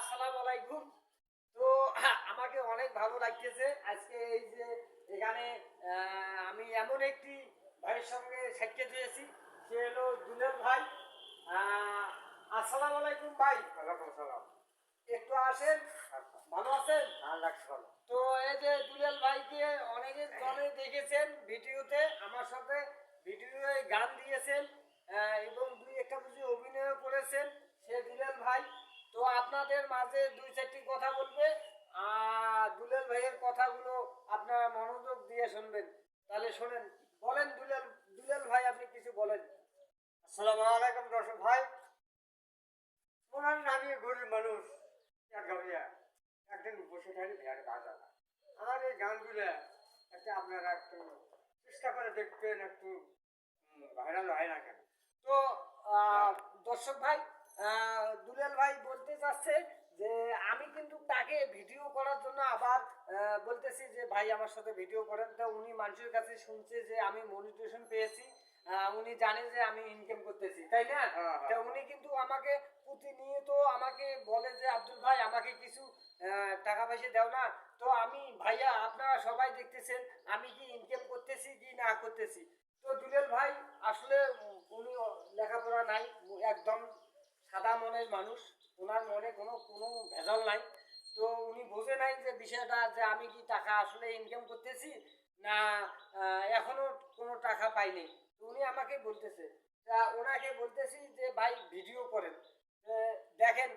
আসসালামু আলাইকুম। তো আমাকে অনেক ভালো লাগতেছে। আজকে এই যে এখানে আমি এমন একটি ভাইয়ের সঙ্গে সাক্ষাৎ হয়েছি সে হলো দুলেল ভাই। আসসালামু আলাইকুম ভাই। ওয়ালাইকুম একটু আসেন। ভালো আছেন? ভালো। তো এই যে দুলাল ভাইকে অনেকে জনে দেখেছেন ভিডিওতে আমার সাথে ভিডিওয়ে গান দিয়েছেন এবং দুই একটা বুঝি অভিনয় করেছেন। সে দুলাল ভাই আপনাদের মাঝে দুই চারটি কথা বলবে। আর দুলেল ভাইয়ের কথাগুলো আপনারা মনোযোগ দিয়ে শুনবেন। তাহলে শোনেন বলেন দুলেল দুলেল ভাই আপনি কিছু বলেন। আসসালামু আলাইকুম দর্শক ভাই। ওনার আমি গরিব মানুষ একদিন বসে থাকি ভেড় বাজা আমার এই গানগুলো একটা আপনারা একটু চেষ্টা করে দেখবেন একটু ভাইরাল হয় না কেন? তো আহ, দর্শক ভাই আহ, দুলাল ভাই চাচ্ছে যে আমি কিন্তু তাকে ভিডিও করার জন্য আবার বলতেছি যে ভাই আমার সাথে ভিডিও করেন। তো উনি মানুষের কাছে শুনছে যে আমি মনিটেশন পেয়েছি উনি জানেন যে আমি ইনকাম করতেছি তাই না? হ্যাঁ, হ্যাঁ। তো উনি কিন্তু আমাকে প্রতিনিয়ত আমাকে বলে যে আব্দুল ভাই আমাকে কিছু টাকা পয়সা দাও না। তো আমি ভাইয়া আপনারা সবাই দেখতেছেন আমি কি ইনকাম করতেছি কি না করতেছি? তো দুলেল ভাই আসলে উনি লেখাপড়া নাই একদম সাদা মনের মানুষ, ওনার মনে কোনো কোনো ভেজাল নাই। তো উনি বোঝে নাই যে বিষয়টা, যে আমি কি টাকা আসলে ইনকাম করতেছি, না এখনও কোনো টাকা পাইনি। উনি আমাকে বলতেছে, তা ওনাকে বলতেছি যে, ভাই ভিডিও করেন। দেখেন